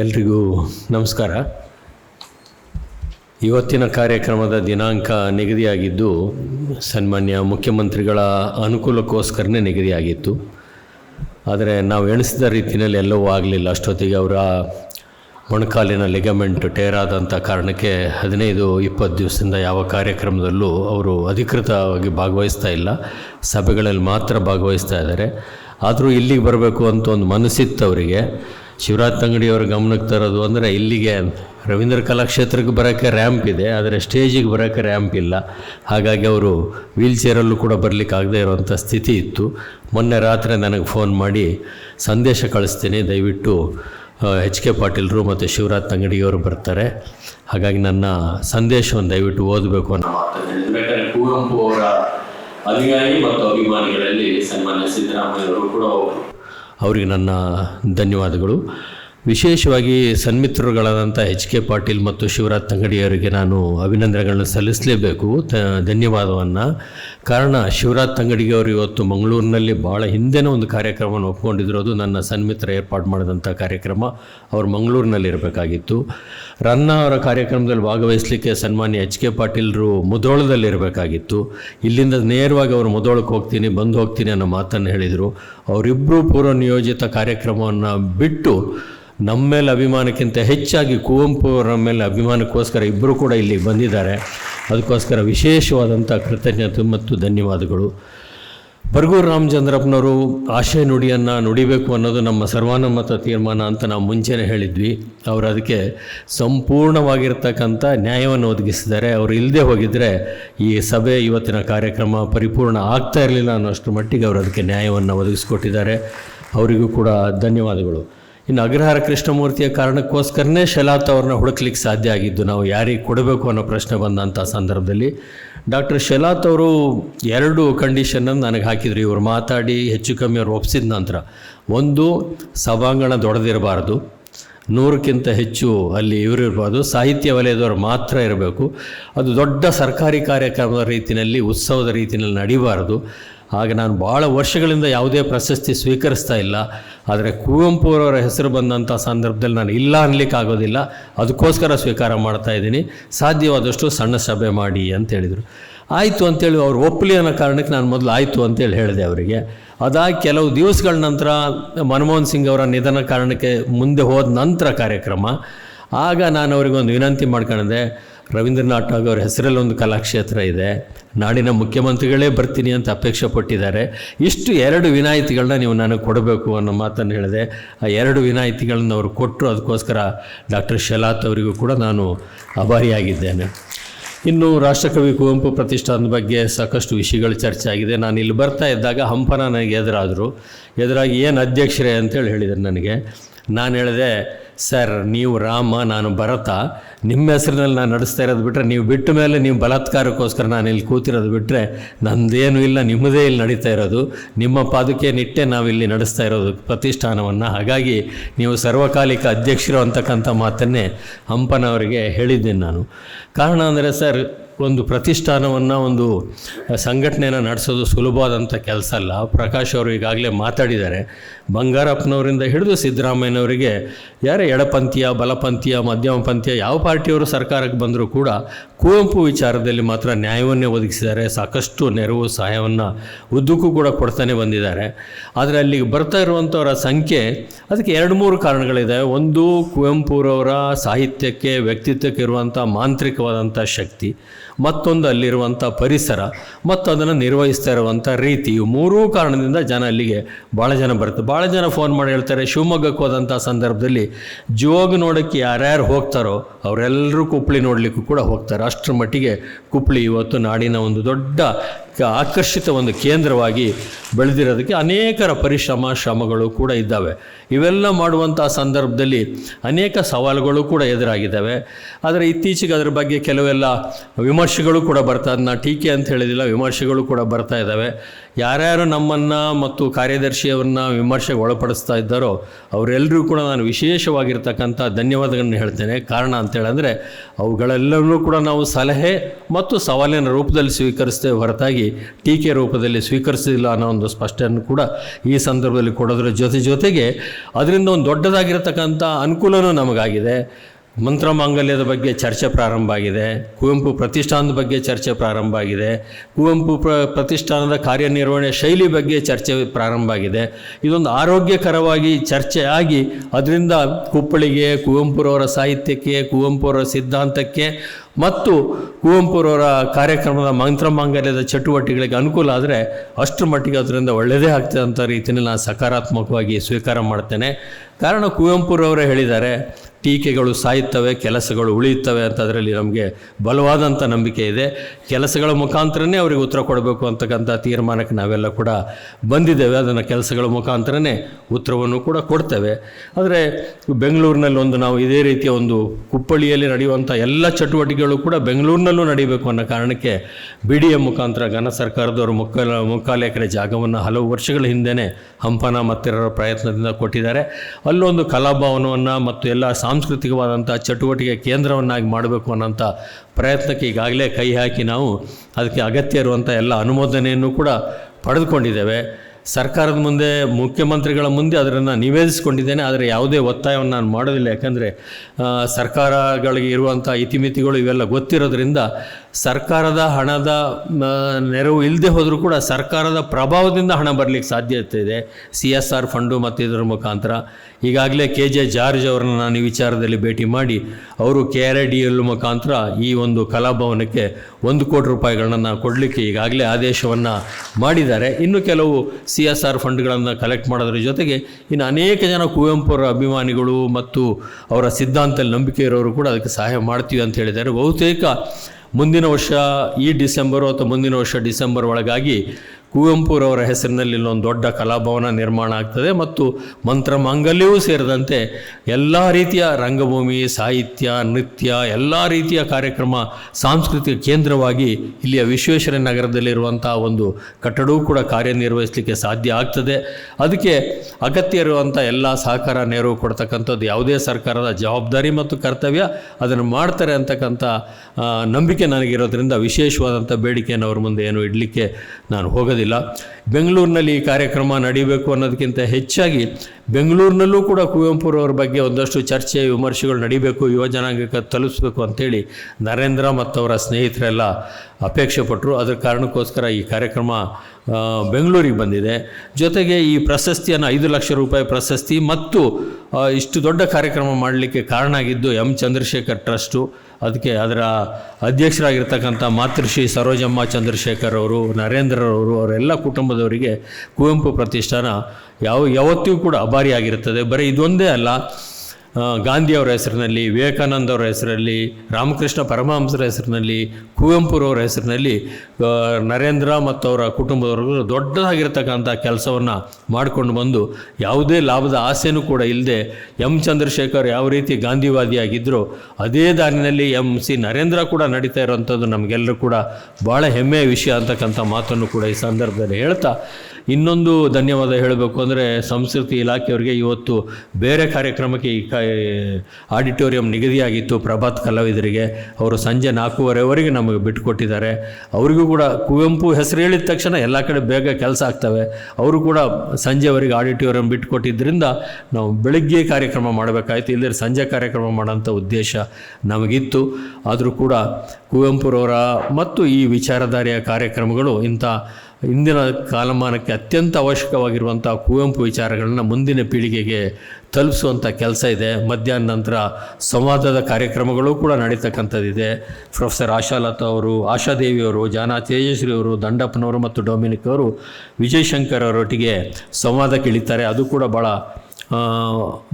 ಎಲ್ರಿಗೂ ನಮಸ್ಕಾರ. ಇವತ್ತಿನ ಕಾರ್ಯಕ್ರಮದ ದಿನಾಂಕ ನಿಗದಿಯಾಗಿದ್ದು, ಸನ್ಮಾನ್ಯ ಮುಖ್ಯಮಂತ್ರಿಗಳ ಅನುಕೂಲಕ್ಕೋಸ್ಕರನೇ ನಿಗದಿಯಾಗಿತ್ತು. ಆದರೆ ನಾವು ಎಣಿಸಿದ ರೀತಿಯಲ್ಲಿ ಎಲ್ಲವೂ ಆಗಲಿಲ್ಲ. ಅಷ್ಟೊತ್ತಿಗೆ ಅವರ ಮೊಣಕಾಲಿನ ಲಿಗಮೆಂಟ್ ಟೇರಾದಂಥ ಕಾರಣಕ್ಕೆ ಹದಿನೈದು, ಇಪ್ಪತ್ತು ದಿವಸದಿಂದ ಯಾವ ಕಾರ್ಯಕ್ರಮದಲ್ಲೂ ಅವರು ಅಧಿಕೃತವಾಗಿ ಭಾಗವಹಿಸ್ತಾ ಇಲ್ಲ. ಸಭೆಗಳಲ್ಲಿ ಮಾತ್ರ ಭಾಗವಹಿಸ್ತಾ ಇದ್ದಾರೆ. ಆದರೂ ಇಲ್ಲಿಗೆ ಬರಬೇಕು ಅಂತ ಒಂದು ಮನಸ್ಸಿತ್ತು ಅವರಿಗೆ. ಶಿವರಾಜ್ ತಂಗಡಿಯವರ ಗಮನಕ್ಕೆ ತರೋದು ಅಂದರೆ ಇಲ್ಲಿಗೆ ರವೀಂದ್ರ ಕಲಾಕ್ಷೇತ್ರಕ್ಕೆ ಬರೋಕ್ಕೆ ರ್ಯಾಂಪ್ ಇದೆ, ಆದರೆ ಸ್ಟೇಜಿಗೆ ಬರೋಕ್ಕೆ ರ್ಯಾಂಪ್ ಇಲ್ಲ. ಹಾಗಾಗಿ ಅವರು ವೀಲ್ ಚೇರಲ್ಲೂ ಕೂಡ ಬರಲಿಕ್ಕೆ ಆಗದೇ ಇರುವಂಥ ಸ್ಥಿತಿ ಇತ್ತು. ಮೊನ್ನೆ ರಾತ್ರಿ ನನಗೆ ಫೋನ್ ಮಾಡಿ, ಸಂದೇಶ ಕಳಿಸ್ತೀನಿ, ದಯವಿಟ್ಟು ಎಚ್ ಕೆ ಪಾಟೀಲರು ಮತ್ತು ಶಿವರಾಜ್ ತಂಗಡಿಯವರು ಬರ್ತಾರೆ. ಹಾಗಾಗಿ ನನ್ನ ಸಂದೇಶವನ್ನು ದಯವಿಟ್ಟು ಓದಬೇಕು ಅಂತ. ಕುವೆಂಪು ಅವರ ಅನುಯಾಯಿ ಮತ್ತು ಅಭಿಮಾನಿಗಳಲ್ಲಿ ಸನ್ಮಾನ್ಯ ಸಿದ್ದರಾಮಯ್ಯವರು ಕೂಡ ಒಬ್ಬರು. ಅವರಿಗೆ ನನ್ನ ಧನ್ಯವಾದಗಳು. ವಿಶೇಷವಾಗಿ ಸನ್ಮಿತ್ರರುಗಳಾದಂಥ ಎಚ್ ಕೆ ಪಾಟೀಲ್ ಮತ್ತು ಶಿವರಾಜ್ ತಂಗಡಿಯವರಿಗೆ ನಾನು ಅಭಿನಂದನೆಗಳನ್ನು ಸಲ್ಲಿಸಲೇಬೇಕು. ತ, ಧನ್ಯವಾದವನ್ನು. ಕಾರಣ, ಶಿವರಾಜ್ ತಂಗಡಿಯವರು ಇವತ್ತು ಮಂಗಳೂರಿನಲ್ಲಿ ಭಾಳ ಹಿಂದೆನೇ ಒಂದು ಕಾರ್ಯಕ್ರಮವನ್ನು ಒಪ್ಕೊಂಡಿದ್ರು. ಅದು ನನ್ನ ಸನ್ಮಿತ್ರ ಏರ್ಪಾಡು ಮಾಡಿದಂಥ ಕಾರ್ಯಕ್ರಮ. ಅವರು ಮಂಗಳೂರಿನಲ್ಲಿ ಇರಬೇಕಾಗಿತ್ತು. ರನ್ನ ಅವರ ಕಾರ್ಯಕ್ರಮದಲ್ಲಿ ಭಾಗವಹಿಸಲಿಕ್ಕೆ ಸನ್ಮಾನ್ಯ ಎಚ್ ಕೆ ಪಾಟೀಲರು ಮುದೋಳದಲ್ಲಿ ಇರಬೇಕಾಗಿತ್ತು. ಇಲ್ಲಿಂದ ನೇರವಾಗಿ ಅವರು ಮುದೋಳಕ್ಕೆ ಹೋಗ್ತೀನಿ, ಬಂದು ಹೋಗ್ತೀನಿ ಅನ್ನೋ ಮಾತನ್ನು ಹೇಳಿದರು. ಅವರಿಬ್ಬರು ಪೂರ್ವ ನಿಯೋಜಿತ ಕಾರ್ಯಕ್ರಮವನ್ನು ಬಿಟ್ಟು ನಮ್ಮ ಮೇಲೆ ಅಭಿಮಾನಕ್ಕಿಂತ ಹೆಚ್ಚಾಗಿ ಕುವೆಂಪು ಅವರ ಮೇಲೆ ಅಭಿಮಾನಕ್ಕೋಸ್ಕರ ಇಬ್ಬರು ಕೂಡ ಇಲ್ಲಿ ಬಂದಿದ್ದಾರೆ. ಅದಕ್ಕೋಸ್ಕರ ವಿಶೇಷವಾದಂಥ ಕೃತಜ್ಞತೆ ಮತ್ತು ಧನ್ಯವಾದಗಳು. ಬರ್ಗೂರು ರಾಮಚಂದ್ರಪ್ಪನವರು ಆಶಯ ನುಡಿಯನ್ನು ನುಡಿಬೇಕು ಅನ್ನೋದು ನಮ್ಮ ಸರ್ವಾನುಮತ ತೀರ್ಮಾನ ಅಂತ ನಾವು ಮುಂಚೆನೇ ಹೇಳಿದ್ವಿ. ಅವರು ಅದಕ್ಕೆ ಸಂಪೂರ್ಣವಾಗಿರ್ತಕ್ಕಂಥ ನ್ಯಾಯವನ್ನು ಒದಗಿಸಿದ್ದಾರೆ. ಅವರು ಇಲ್ಲದೆ ಹೋಗಿದ್ದರೆ ಈ ಸಭೆ ಇವತ್ತಿನ ಕಾರ್ಯಕ್ರಮ ಪರಿಪೂರ್ಣ ಆಗ್ತಾ ಇರಲಿಲ್ಲ ಅನ್ನೋಷ್ಟು ಮಟ್ಟಿಗೆ ಅವರು ಅದಕ್ಕೆ ನ್ಯಾಯವನ್ನು ಒದಗಿಸ್ಕೊಟ್ಟಿದ್ದಾರೆ. ಅವರಿಗೂ ಕೂಡ ಧನ್ಯವಾದಗಳು. ಇನ್ನು ಅಗ್ರಹಾರ ಕೃಷ್ಣಮೂರ್ತಿಯ ಕಾರಣಕ್ಕೋಸ್ಕರನೇ ಶಲಾತ್ ಅವ್ರನ್ನ ಹುಡುಕ್ಲಿಕ್ಕೆ ಸಾಧ್ಯ ಆಗಿದ್ದು ನಾವು ಯಾರಿಗೆ ಕೊಡಬೇಕು ಅನ್ನೋ ಪ್ರಶ್ನೆ ಬಂದಂಥ ಸಂದರ್ಭದಲ್ಲಿ ಡಾಕ್ಟರ್ ಶಲಾತ್ ಅವರು ಎರಡು ಕಂಡೀಷನನ್ನು ನನಗೆ ಹಾಕಿದ್ರು. ಇವರು ಮಾತಾಡಿ ಹೆಚ್ಚು ಕಮ್ಮಿ ಅವ್ರು ಒಪ್ಪಿಸಿದ ನಂತರ, ಒಂದು, ಸಭಾಂಗಣ ದೊಡ್ಡದಿರಬಾರ್ದು. ನೂರಕ್ಕಿಂತ ಹೆಚ್ಚು ಅಲ್ಲಿ ಇವರು ಇರ್ಬೋದು. ಸಾಹಿತ್ಯ ವಲಯದವರು ಮಾತ್ರ ಇರಬೇಕು. ಅದು ದೊಡ್ಡ ಸರ್ಕಾರಿ ಕಾರ್ಯಕ್ರಮದ ರೀತಿಯಲ್ಲಿ, ಉತ್ಸವದ ರೀತಿಯಲ್ಲಿ ನಡೀಬಾರ್ದು. ಆಗ ನಾನು ಭಾಳ ವರ್ಷಗಳಿಂದ ಯಾವುದೇ ಪ್ರಶಸ್ತಿ ಸ್ವೀಕರಿಸ್ತಾ ಇಲ್ಲ. ಆದರೆ ಕುವೆಂಪು ಅವರ ಹೆಸರು ಬಂದಂಥ ಸಂದರ್ಭದಲ್ಲಿ ನಾನು ಇಲ್ಲ ಅನ್ಲಿಕ್ಕೆ ಆಗೋದಿಲ್ಲ. ಅದಕ್ಕೋಸ್ಕರ ಸ್ವೀಕಾರ ಮಾಡ್ತಾ ಇದ್ದೀನಿ. ಸಾಧ್ಯವಾದಷ್ಟು ಸಣ್ಣ ಸಭೆ ಮಾಡಿ ಅಂತ ಹೇಳಿದರು. ಆಯಿತು ಅಂತೇಳಿ ಅವ್ರು ಒಪ್ಪಲಿ ಅನ್ನೋ ಕಾರಣಕ್ಕೆ ನಾನು ಮೊದಲು ಆಯಿತು ಅಂತೇಳಿ ಹೇಳಿದೆ ಅವರಿಗೆ. ಅದಾಗಿ ಕೆಲವು ದಿವಸಗಳ ನಂತರ ಮನಮೋಹನ್ ಸಿಂಗ್ ಅವರ ನಿಧನ ಕಾರಣಕ್ಕೆ ಮುಂದೆ ಹೋದ ನಂತರ ಕಾರ್ಯಕ್ರಮ. ಆಗ ನಾನು ಅವರಿಗೊಂದು ವಿನಂತಿ ಮಾಡ್ಕೊಂಡಿದ್ದೆ ರವೀಂದ್ರನಾಥ್ ಟಾಗೋರ್ ಹೆಸರಲ್ಲಿ ಒಂದು ಕಲಾಕ್ಷೇತ್ರ ಇದೆ, ನಾಡಿನ ಮುಖ್ಯಮಂತ್ರಿಗಳೇ ಬರ್ತೀನಿ ಅಂತ ಅಪೇಕ್ಷೆ ಪಟ್ಟಿದ್ದಾರೆ. ಇಷ್ಟು ಎರಡು ವಿನಾಯಿತಿಗಳನ್ನ ನೀವು ನನಗೆ ಕೊಡಬೇಕು ಅನ್ನೋ ಮಾತನ್ನು ಹೇಳಿದೆ. ಆ ಎರಡು ವಿನಾಯಿತಿಗಳನ್ನ ಅವರು ಕೊಟ್ಟರು, ಅದಕ್ಕೋಸ್ಕರ ಡಾಕ್ಟರ್ ಶಲಾತ್ ಅವರಿಗೂ ಕೂಡ ನಾನು ಅಭಾರಿಯಾಗಿದ್ದೇನೆ ಇನ್ನು ರಾಷ್ಟ್ರಕವಿ ಕುವೆಂಪು ಪ್ರತಿಷ್ಠಾನದ ಬಗ್ಗೆ ಸಾಕಷ್ಟು ವಿಷಯಗಳು ಚರ್ಚೆ ಆಗಿದೆ. ನಾನು ಇಲ್ಲಿ ಬರ್ತಾ ಇದ್ದಾಗ ಹಂಪನ ನನಗೆ ಎದುರಾದರು. ಎದುರಾಗಿ ಏನು ಅಧ್ಯಕ್ಷರೇ ಅಂತೇಳಿ ಹೇಳಿದರು ನನಗೆ. ನಾನು ಹೇಳಿದೆ ಸರ್, ನೀವು ರಾಮ, ನಾನು ಭರತ. ನಿಮ್ಮ ಹೆಸರಿನಲ್ಲಿ ನಾನು ನಡೆಸ್ತಾ ಇರೋದು ಬಿಟ್ಟರೆ ನೀವು ಬಿಟ್ಟ ಮೇಲೆ ನೀವು ಬಲಾತ್ಕಾರಕ್ಕೋಸ್ಕರ ನಾನು ಇಲ್ಲಿ ಕೂತಿರೋದು ಬಿಟ್ಟರೆ ನಂದೇನು ಇಲ್ಲ, ನಿಮ್ಮದೇ ಇಲ್ಲಿ ನಡೀತಾ ಇರೋದು. ನಿಮ್ಮ ಪಾದುಕೆ ನಿಟ್ಟೆ ನಾವಿಲ್ಲಿ ನಡೆಸ್ತಾ ಇರೋದು ಪ್ರತಿಷ್ಠಾನವನ್ನು. ಹಾಗಾಗಿ ನೀವು ಸರ್ವಕಾಲಿಕ ಅಧ್ಯಕ್ಷರು ಅಂತಕ್ಕಂಥ ಮಾತನ್ನೇ ಹಂಪನವರಿಗೆ ಹೇಳಿದ್ದೀನಿ ನಾನು. ಕಾರಣ ಅಂದರೆ ಸರ್ ಒಂದು ಪ್ರತಿಷ್ಠಾನವನ್ನು, ಒಂದು ಸಂಘಟನೆಯನ್ನು ನಡೆಸೋದು ಸುಲಭವಾದಂಥ ಕೆಲಸ ಅಲ್ಲ. ಪ್ರಕಾಶ್ ಅವರು ಈಗಾಗಲೇ ಮಾತಾಡಿದ್ದಾರೆ. ಬಂಗಾರಪ್ಪನವರಿಂದ ಹಿಡಿದು ಸಿದ್ದರಾಮಯ್ಯನವರಿಗೆ ಯಾರೇ ಎಡಪಂಥೀಯ, ಬಲಪಂಥೀಯ, ಮಧ್ಯಮ ಪಂಥೀಯ ಯಾವ ಪಾರ್ಟಿಯವರು ಸರ್ಕಾರಕ್ಕೆ ಬಂದರೂ ಕೂಡ ಕುವೆಂಪು ವಿಚಾರದಲ್ಲಿ ಮಾತ್ರ ನ್ಯಾಯವನ್ನೇ ಒದಗಿಸಿದ್ದಾರೆ. ಸಾಕಷ್ಟು ನೆರವು, ಸಹಾಯವನ್ನು ಉದ್ದಕ್ಕೂ ಕೂಡ ಕೊಡ್ತಾನೆ ಬಂದಿದ್ದಾರೆ. ಆದರೆ ಅಲ್ಲಿಗೆ ಬರ್ತಾ ಇರುವಂಥವರ ಸಂಖ್ಯೆ ಅದಕ್ಕೆ ಎರಡು ಮೂರು ಕಾರಣಗಳಿದೆ. ಒಂದು ಕುವೆಂಪುರವರ ಸಾಹಿತ್ಯಕ್ಕೆ, ವ್ಯಕ್ತಿತ್ವಕ್ಕೆ ಇರುವಂಥ ಮಾಂತ್ರಿಕವಾದಂಥ ಶಕ್ತಿ. ಮತ್ತೊಂದು ಅಲ್ಲಿರುವಂಥ ಪರಿಸರ ಮತ್ತು ಅದನ್ನು ನಿರ್ವಹಿಸ್ತಾ ಇರುವಂಥ ರೀತಿ ಮೂರೂ ಕಾರಣದಿಂದ ಜನ ಅಲ್ಲಿಗೆ ಭಾಳ ಜನ ಬರುತ್ತೆ. ಭಾಳ ಜನ ಫೋನ್ ಮಾಡಿ ಹೇಳ್ತಾರೆ, ಶಿವಮೊಗ್ಗಕ್ಕೆ ಹೋದಂಥ ಸಂದರ್ಭದಲ್ಲಿ ಜೋಗ ನೋಡೋಕ್ಕೆ ಯಾರ್ಯಾರು ಹೋಗ್ತಾರೋ ಅವರೆಲ್ಲರೂ ಕುಪ್ಪಳಿ ನೋಡಲಿಕ್ಕೂ ಕೂಡ ಹೋಗ್ತಾರೆ. ಅಷ್ಟರ ಮಟ್ಟಿಗೆ ಕುಪ್ಪಳಿ ಇವತ್ತು ನಾಡಿನ ಒಂದು ದೊಡ್ಡ ಆಕರ್ಷಿತ ಒಂದು ಕೇಂದ್ರವಾಗಿ ಬೆಳೆದಿರೋದಕ್ಕೆ ಅನೇಕರ ಪರಿಶ್ರಮ, ಶ್ರಮಗಳು ಕೂಡ ಇದ್ದಾವೆ. ಇವೆಲ್ಲ ಮಾಡುವಂಥ ಸಂದರ್ಭದಲ್ಲಿ ಅನೇಕ ಸವಾಲುಗಳು ಕೂಡ ಎದುರಾಗಿದ್ದಾವೆ. ಆದರೆ ಇತ್ತೀಚೆಗೆ ಅದರ ಬಗ್ಗೆ ಕೆಲವೆಲ್ಲ ವಿಮರ್ಶೆ ವಿಮರ್ಶೆಗಳು ಕೂಡ ಬರ್ತಾ ಅದನ್ನ ಟೀಕೆ ಅಂತ ಹೇಳಿದಿಲ್ಲ, ವಿಮರ್ಶೆಗಳು ಕೂಡ ಬರ್ತಾ ಇದ್ದಾವೆ ಯಾರ್ಯಾರು ನಮ್ಮನ್ನು ಮತ್ತು ಕಾರ್ಯದರ್ಶಿಯವ್ರನ್ನ ವಿಮರ್ಶೆಗೆ ಒಳಪಡಿಸ್ತಾ ಇದ್ದಾರೋ ಅವರೆಲ್ಲರೂ ಕೂಡ ನಾನು ವಿಶೇಷವಾಗಿರ್ತಕ್ಕಂಥ ಧನ್ಯವಾದಗಳನ್ನು ಹೇಳ್ತೇನೆ. ಕಾರಣ ಅಂತೇಳಂದರೆ ಅವುಗಳೆಲ್ಲವನ್ನೂ ಕೂಡ ನಾವು ಸಲಹೆ ಮತ್ತು ಸವಾಲಿನ ರೂಪದಲ್ಲಿ ಸ್ವೀಕರಿಸ್ತೇವೆ ಹೊರತಾಗಿ ಟೀಕೆ ರೂಪದಲ್ಲಿ ಸ್ವೀಕರಿಸಿಲ್ಲ ಅನ್ನೋ ಒಂದು ಸ್ಪಷ್ಟನ್ನು ಕೂಡ ಈ ಸಂದರ್ಭದಲ್ಲಿ ಕೊಡೋದ್ರ ಜೊತೆ ಜೊತೆಗೆ, ಅದರಿಂದ ಒಂದು ದೊಡ್ಡದಾಗಿರತಕ್ಕಂಥ ಅನುಕೂಲವೂ ನಮಗಾಗಿದೆ. ಮಂತ್ರ ಮಾಂಗಲ್ಯದ ಬಗ್ಗೆ ಚರ್ಚೆ ಪ್ರಾರಂಭ ಆಗಿದೆ. ಕುವೆಂಪು ಪ್ರತಿಷ್ಠಾನದ ಬಗ್ಗೆ ಚರ್ಚೆ ಪ್ರಾರಂಭ ಆಗಿದೆ. ಕುವೆಂಪು ಪ್ರ, ಪ್ರತಿಷ್ಠಾನದ ಕಾರ್ಯನಿರ್ವಹಣೆ ಶೈಲಿ ಬಗ್ಗೆ ಚರ್ಚೆ ಪ್ರಾರಂಭ ಆಗಿದೆ. ಇದೊಂದು ಆರೋಗ್ಯಕರವಾಗಿ ಚರ್ಚೆ ಆಗಿ ಅದರಿಂದ ಕುಪ್ಪಳಿಗೆ, ಕುವೆಂಪುರವರ ಸಾಹಿತ್ಯಕ್ಕೆ, ಕುವೆಂಪುರವರ ಸಿದ್ಧಾಂತಕ್ಕೆ ಮತ್ತು ಕುವೆಂಪುರವರ ಕಾರ್ಯಕ್ರಮದ ಮಂತ್ರ ಮಾಂಗಲ್ಯದ ಚಟುವಟಿಕೆಗಳಿಗೆ ಅನುಕೂಲ ಆದರೆ ಅಷ್ಟರ ಮಟ್ಟಿಗೆ ಅದರಿಂದ ಒಳ್ಳೆಯದೇ ಆಗ್ತದೆ ಅಂತ ರೀತಿಯಲ್ಲಿ ನಾನು ಸಕಾರಾತ್ಮಕವಾಗಿ ಸ್ವೀಕಾರ ಮಾಡ್ತೇನೆ ಕಾರಣ ಕುವೆಂಪುರವರೇ ಹೇಳಿದ್ದಾರೆ ಟೀಕೆಗಳು ಸಾಯುತ್ತವೆ, ಕೆಲಸಗಳು ಉಳಿಯುತ್ತವೆ ಅಂತ ಅದರಲ್ಲಿ ನಮಗೆ ಬಲವಾದಂಥ ನಂಬಿಕೆ ಇದೆ. ಕೆಲಸಗಳ ಮುಖಾಂತರನೇ ಅವರಿಗೆ ಉತ್ತರ ಕೊಡಬೇಕು ಅಂತಕ್ಕಂಥ ತೀರ್ಮಾನಕ್ಕೆ ನಾವೆಲ್ಲ ಕೂಡ ಬಂದಿದ್ದೇವೆ. ಅದನ್ನು ಕೆಲಸಗಳ ಮುಖಾಂತರನೇ ಉತ್ತರವನ್ನು ಕೂಡ ಕೊಡ್ತೇವೆ. ಆದರೆ ಬೆಂಗಳೂರಿನಲ್ಲಿ ಒಂದು ನಾವು ಇದೇ ರೀತಿಯ ಒಂದು ಕುಪ್ಪಳ್ಳಿಯಲ್ಲಿ ನಡೆಯುವಂಥ ಎಲ್ಲ ಚಟುವಟಿಕೆಗಳು ಕೂಡ ಬೆಂಗಳೂರಿನಲ್ಲೂ ನಡೀಬೇಕು ಅನ್ನೋ ಕಾರಣಕ್ಕೆ ಬಿ ಡಿ ಎಂ ಮುಖಾಂತರ ಘನ ಸರ್ಕಾರದವರು ಮುಕ್ಕಾಲ ಮುಕ್ಕಾಲು ಎಕರೆ ಜಾಗವನ್ನು ಹಲವು ವರ್ಷಗಳ ಹಿಂದೆಯೇ ಹಂಪನ ಮತ್ತಿರರ ಪ್ರಯತ್ನದಿಂದ ಕೊಟ್ಟಿದ್ದಾರೆ. ಅಲ್ಲೊಂದು ಕಲಾಭವನವನ್ನು ಮತ್ತು ಎಲ್ಲ ಸಾಂಸ್ಕೃತಿಕವಾದಂಥ ಚಟುವಟಿಕೆ ಕೇಂದ್ರವನ್ನಾಗಿ ಮಾಡಬೇಕು ಅನ್ನೋಂಥ ಪ್ರಯತ್ನಕ್ಕೆ ಈಗಾಗಲೇ ಕೈ ಹಾಕಿ ನಾವು ಅದಕ್ಕೆ ಅಗತ್ಯ ಇರುವಂಥ ಎಲ್ಲ ಅನುಮೋದನೆಯನ್ನು ಕೂಡ ಪಡೆದುಕೊಂಡಿದ್ದೇವೆ. ಸರ್ಕಾರದ ಮುಂದೆ, ಮುಖ್ಯಮಂತ್ರಿಗಳ ಮುಂದೆ ಅದನ್ನು ನಿವೇದಿಸಿಕೊಂಡಿದ್ದೇನೆ. ಆದರೆ ಯಾವುದೇ ಒತ್ತಾಯವನ್ನು ನಾನು ಮಾಡೋದಿಲ್ಲ. ಯಾಕಂದರೆ ಸರ್ಕಾರಗಳಿಗೆ ಇರುವಂಥ ಇತಿಮಿತಿಗಳು ಇವೆಲ್ಲ ಗೊತ್ತಿರೋದ್ರಿಂದ ಸರ್ಕಾರದ ಹಣದ ನೆರವು ಇಲ್ಲದೆ ಹೋದರೂ ಕೂಡ ಸರ್ಕಾರದ ಪ್ರಭಾವದಿಂದ ಹಣ ಬರಲಿಕ್ಕೆ ಸಾಧ್ಯತೆ ಇದೆ. ಸಿ ಎಸ್ ಆರ್ ಫಂಡು ಮತ್ತು ಇದರ ಮುಖಾಂತರ. ಈಗಾಗಲೇ ಕೆ ಜೆ ಜಾರ್ಜ್ ಅವರನ್ನು ನಾನು ಈ ವಿಚಾರದಲ್ಲಿ ಭೇಟಿ ಮಾಡಿ, ಅವರು K R I D L ಮುಖಾಂತರ ಈ ಒಂದು ಕಲಾಭವನಕ್ಕೆ ಒಂದು ಕೋಟಿ ರೂಪಾಯಿಗಳನ್ನು ಕೊಡಲಿಕ್ಕೆ ಈಗಾಗಲೇ ಆದೇಶವನ್ನು ಮಾಡಿದ್ದಾರೆ. ಇನ್ನು ಕೆಲವು ಸಿ ಎಸ್ ಆರ್ ಫಂಡ್ಗಳನ್ನು ಕಲೆಕ್ಟ್ ಮಾಡೋದ್ರ ಜೊತೆಗೆ ಇನ್ನು ಅನೇಕ ಜನ ಕುವೆಂಪು ಅವರ ಅಭಿಮಾನಿಗಳು ಮತ್ತು ಅವರ ಸಿದ್ಧಾಂತದಲ್ಲಿ ನಂಬಿಕೆ ಇರೋರು ಕೂಡ ಅದಕ್ಕೆ ಸಹಾಯ ಮಾಡ್ತೀವಿ ಅಂತ ಹೇಳಿದ್ದಾರೆ. ಬಹುತೇಕ ಮುಂದಿನ ವರ್ಷ ಈ ಡಿಸೆಂಬರು ಅಥವಾ ಮುಂದಿನ ವರ್ಷ ಡಿಸೆಂಬರ್ ಒಳಗಾಗಿ ಕುವೆಂಪುರವರ ಹೆಸರಿನಲ್ಲಿ ಇಲ್ಲೊಂದು ದೊಡ್ಡ ಕಲಾಭವನ ನಿರ್ಮಾಣ ಆಗ್ತದೆ ಮತ್ತು ಮಂತ್ರ ಮಾಂಗಲ್ಯವೂ ಸೇರಿದಂತೆ ಎಲ್ಲ ರೀತಿಯ ರಂಗಭೂಮಿ, ಸಾಹಿತ್ಯ, ನೃತ್ಯ, ಎಲ್ಲ ರೀತಿಯ ಕಾರ್ಯಕ್ರಮ ಸಾಂಸ್ಕೃತಿಕ ಕೇಂದ್ರವಾಗಿ ಇಲ್ಲಿಯ ವಿಶ್ವೇಶ್ವರ ನಗರದಲ್ಲಿರುವಂಥ ಒಂದು ಕಟ್ಟಡವೂ ಕೂಡ ಕಾರ್ಯನಿರ್ವಹಿಸಲಿಕ್ಕೆ ಸಾಧ್ಯ ಆಗ್ತದೆ. ಅದಕ್ಕೆ ಅಗತ್ಯ ಇರುವಂಥ ಎಲ್ಲ ಸಹಕಾರ ನೆರವು ಕೊಡ್ತಕ್ಕಂಥದ್ದು ಯಾವುದೇ ಸರ್ಕಾರದ ಜವಾಬ್ದಾರಿ ಮತ್ತು ಕರ್ತವ್ಯ. ಅದನ್ನು ಮಾಡ್ತಾರೆ ಅಂತಕ್ಕಂಥ ನಂಬಿಕೆ ನನಗಿರೋದ್ರಿಂದ ವಿಶೇಷವಾದಂಥ ಬೇಡಿಕೆಯನ್ನು ಅವ್ರ ಮುಂದೆ ಏನು ಇಡಲಿಕ್ಕೆ ನಾನು ಹೋಗೋದಿಲ್ಲ ಬೆಂಗಳೂರಿನಲ್ಲಿ ಈ ಕಾರ್ಯಕ್ರಮ ನಡೀಬೇಕು ಅನ್ನೋದಕ್ಕಿಂತ ಹೆಚ್ಚಾಗಿ ಬೆಂಗಳೂರಿನಲ್ಲೂ ಕೂಡ ಕುವೆಂಪುರವ್ರ ಬಗ್ಗೆ ಒಂದಷ್ಟು ಚರ್ಚೆ ವಿಮರ್ಶೆಗಳು ನಡೀಬೇಕು ಯುವ ಜನಾಂಗಕ್ಕೆ ತಲುಪಿಸ್ಬೇಕು ಅಂತೇಳಿ ನರೇಂದ್ರ ಮತ್ತು ಅವರ ಸ್ನೇಹಿತರೆಲ್ಲ ಅಪೇಕ್ಷೆ ಪಟ್ಟರು ಅದರ ಕಾರಣಕ್ಕೋಸ್ಕರ ಈ ಕಾರ್ಯಕ್ರಮ ಬೆಂಗಳೂರಿಗೆ ಬಂದಿದೆ. ಜೊತೆಗೆ ಈ ಪ್ರಶಸ್ತಿಯನ್ನು ಐದು ಲಕ್ಷ ರೂಪಾಯಿ ಪ್ರಶಸ್ತಿ ಮತ್ತು ಇಷ್ಟು ದೊಡ್ಡ ಕಾರ್ಯಕ್ರಮ ಮಾಡಲಿಕ್ಕೆ ಕಾರಣ ಆಗಿದ್ದು ಎಂ ಚಂದ್ರಶೇಖರ್ ಟ್ರಸ್ಟು. ಅದಕ್ಕೆ ಅದರ ಅಧ್ಯಕ್ಷರಾಗಿರ್ತಕ್ಕಂಥ ಮಾತೃಶ್ರೀ ಸರೋಜಮ್ಮ ಚಂದ್ರಶೇಖರ್ ಅವರು ನರೇಂದ್ರರವರು ಅವರೆಲ್ಲ ಕುಟುಂಬದವರಿಗೆ ಕುವೆಂಪು ಪ್ರತಿಷ್ಠಾನ ಯಾವ, ಯಾವತ್ತಿಗೂ ಕೂಡ ಅಭಾರಿಯಾಗಿರುತ್ತದೆ. ಬರೀ ಇದೊಂದೇ ಅಲ್ಲ ಗಾಂಧಿಯವರ ಹೆಸರಿನಲ್ಲಿ, ವಿವೇಕಾನಂದ ಅವರ ಹೆಸರಲ್ಲಿ ರಾಮಕೃಷ್ಣ ಪರಮಹಂಸರ ಹೆಸರಿನಲ್ಲಿ ಕುವೆಂಪುರವರ ಹೆಸರಿನಲ್ಲಿ ನರೇಂದ್ರ ಮತ್ತು ಅವರ ಕುಟುಂಬದವರು ದೊಡ್ಡದಾಗಿರ್ತಕ್ಕಂಥ ಕೆಲಸವನ್ನು ಮಾಡಿಕೊಂಡು ಬಂದು ಯಾವುದೇ ಲಾಭದ ಆಸೆಯೂ ಕೂಡ ಇಲ್ಲದೆ ಎಂ ಚಂದ್ರಶೇಖರ್ ಯಾವ ರೀತಿ ಗಾಂಧಿವಾದಿಯಾಗಿದ್ದರೋ ಅದೇ ದಾರಿನಲ್ಲಿ ಎಂ ಸಿ ನರೇಂದ್ರ ಕೂಡ ನಡೀತಾ ಇರೋವಂಥದ್ದು ನಮಗೆಲ್ಲರೂ ಕೂಡ ಭಾಳ ಹೆಮ್ಮೆಯ ವಿಷಯ ಅಂತಕ್ಕಂಥ ಮಾತನ್ನು ಕೂಡ ಈ ಸಂದರ್ಭದಲ್ಲಿ ಹೇಳ್ತಾ ಇನ್ನೊಂದು ಧನ್ಯವಾದ ಹೇಳಬೇಕು ಅಂದರೆ ಸಂಸ್ಕೃತಿ ಇಲಾಖೆಯವರಿಗೆ ಇವತ್ತು ಬೇರೆ ಕಾರ್ಯಕ್ರಮಕ್ಕೆ ಈ ಕ ಆಡಿಟೋರಿಯಂ ನಿಗದಿಯಾಗಿತ್ತು. ಪ್ರಭಾತ್ ಕಲಾವಿದರಿಗೆ ಅವರು ಸಂಜೆ ನಾಲ್ಕೂವರೆವರೆಗೆ ನಮಗೆ ಬಿಟ್ಟುಕೊಟ್ಟಿದ್ದಾರೆ ಅವರಿಗೂ ಕೂಡ ಕುವೆಂಪು ಹೆಸರು ಹೇಳಿದ ತಕ್ಷಣ ಎಲ್ಲ ಕಡೆ ಬೇಗ ಕೆಲಸ ಆಗ್ತವೆ. ಅವರು ಕೂಡ ಸಂಜೆವರೆಗೆ ಆಡಿಟೋರಿಯಂ ಬಿಟ್ಟುಕೊಟ್ಟಿದ್ದರಿಂದ ನಾವು ಬೆಳಗ್ಗೆ ಕಾರ್ಯಕ್ರಮ ಮಾಡಬೇಕಾಯ್ತು. ಇಲ್ಲದ್ರೆ ಸಂಜೆ ಕಾರ್ಯಕ್ರಮ ಮಾಡೋಂಥ ಉದ್ದೇಶ ನಮಗಿತ್ತು. ಆದರೂ ಕೂಡ ಕುವೆಂಪುರವರ ಮತ್ತು ಈ ವಿಚಾರಧಾರೆಯ ಕಾರ್ಯಕ್ರಮಗಳು ಇಂಥ ಇಂದಿನ ಕಾಲಮಾನಕ್ಕೆ ಅತ್ಯಂತ ಅವಶ್ಯಕವಾಗಿರುವಂಥ ಕುವೆಂಪು ವಿಚಾರಗಳನ್ನು ಮುಂದಿನ ಪೀಳಿಗೆಗೆ ತಲುಪಿಸುವಂಥ ಕೆಲಸ ಇದೆ. ಮಧ್ಯಾಹ್ನ ನಂತರ ಸಂವಾದದ ಕಾರ್ಯಕ್ರಮಗಳು ಕೂಡ ನಡೀತಕ್ಕಂಥದ್ದಿದೆ. ಪ್ರೊಫೆಸರ್ ಆಶಾಲತಾ ಅವರು ಆಶಾದೇವಿಯವರು ಜಾನಾ ತೇಜಶ್ರೀ ಅವರು, ದಂಡಪ್ಪನವರು ಮತ್ತು ಡೊಮಿನಿಕ್ ಅವರು ವಿಜಯಶಂಕರ್ ಅವರೊಟ್ಟಿಗೆ ಸಂವಾದಕ್ಕೆ ಇಳಿತಾರೆ ಅದು ಕೂಡ ಭಾಳ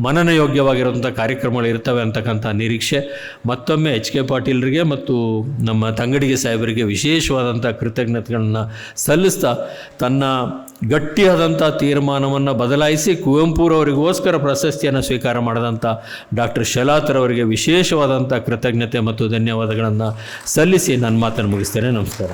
ಮನನಯೋಗ್ಯವಾಗಿರುವಂಥ ಕಾರ್ಯಕ್ರಮಗಳು ಇರ್ತವೆ ಅಂತಕ್ಕಂಥ ನಿರೀಕ್ಷೆ. ಮತ್ತೊಮ್ಮೆ ಎಚ್ ಕೆ ಪಾಟೀಲ್ರಿಗೆ ಮತ್ತು ನಮ್ಮ ತಂಗಡಿಗೆ ಸಾಹೇಬರಿಗೆ ವಿಶೇಷವಾದಂಥ ಕೃತಜ್ಞತೆಗಳನ್ನು ಸಲ್ಲಿಸ್ತಾ ತನ್ನ ಗಟ್ಟಿಯಾದಂಥ ತೀರ್ಮಾನವನ್ನು ಬದಲಾಯಿಸಿ ಕುವೆಂಪುರವರಿಗೋಸ್ಕರ ಪ್ರಶಸ್ತಿಯನ್ನು ಸ್ವೀಕಾರ ಮಾಡಿದಂಥ ಡಾಕ್ಟರ್ ಶಲಾತರವರಿಗೆ ವಿಶೇಷವಾದಂಥ ಕೃತಜ್ಞತೆ ಮತ್ತು ಧನ್ಯವಾದಗಳನ್ನು ಸಲ್ಲಿಸಿ ನನ್ನ ಮಾತನ್ನು ಮುಗಿಸ್ತೇನೆ. ನಮಸ್ಕಾರ.